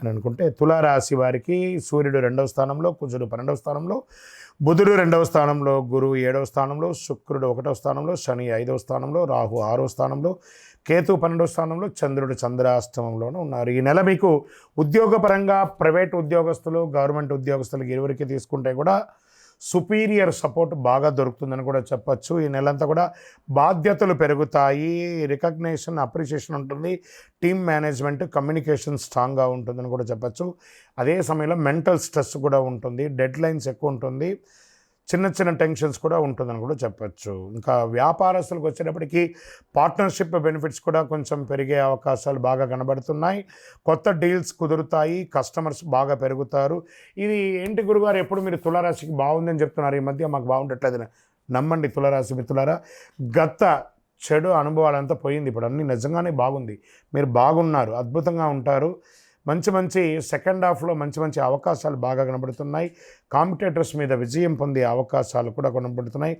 అని అనుకుంటే తులారాశి వారికి సూర్యుడు రెండవ స్థానంలో కుజుడు పన్నెండవ స్థానంలో బుధుడు రెండవ స్థానంలో గురువు ఏడవ స్థానంలో శుక్రుడు ఒకటవ స్థానంలో శని ఐదవ స్థానంలో రాహు ఆరో స్థానంలో కేతు పన్నెండవ స్థానంలో చంద్రుడు చంద్రాష్టమంలోనూ ఉన్నారు. ఈ నెల మీకు ఉద్యోగపరంగా ప్రైవేట్ ఉద్యోగస్తులు గవర్నమెంట్ ఉద్యోగస్తులకు ఇరువురికి తీసుకుంటే కూడా సుపీరియర్ సపోర్ట్ బాగా దొరుకుతుందని కూడా చెప్పచ్చు. ఈ నెలంతా కూడా బాధ్యతలు పెరుగుతాయి. రికగ్నేషన్ అప్రిషియేషన్ ఉంటుంది. టీమ్ మేనేజ్మెంట్ కమ్యూనికేషన్ స్ట్రాంగ్గా ఉంటుందని కూడా చెప్పచ్చు. అదే సమయంలో మెంటల్ స్ట్రెస్ కూడా ఉంటుంది. డెడ్ లైన్స్ ఎక్కువ ఉంటుంది. చిన్న చిన్న టెన్షన్స్ కూడా ఉంటుందని కూడా చెప్పచ్చు. ఇంకా వ్యాపారస్తులకు వచ్చేటప్పటికి పార్ట్నర్షిప్ బెనిఫిట్స్ కూడా కొంచెం పెరిగే అవకాశాలు బాగా కనబడుతున్నాయి. కొత్త డీల్స్ కుదురుతాయి కస్టమర్స్ బాగా పెరుగుతారు. ఇది ఏంటి గురుగారు ఎప్పుడు మీరు తులారాశికి బాగుందని చెప్తున్నారు? ఈ మధ్య మాకు బాగుండట్లేదు నమ్మండి తులారాశి మిత్రులారా. గత చెడు అనుభవాలంతా పోయింది ఇప్పుడు. అన్నీ నిజంగానే బాగుంది. మీరు బాగున్నారు అద్భుతంగా ఉంటారు. మంచి మంచి సెకండ్ హాఫ్లో మంచి మంచి అవకాశాలు బాగా కనబడుతున్నాయి. కాంపిటేటర్స్ మీద విజయం పొందే అవకాశాలు కూడా కనబడుతున్నాయి.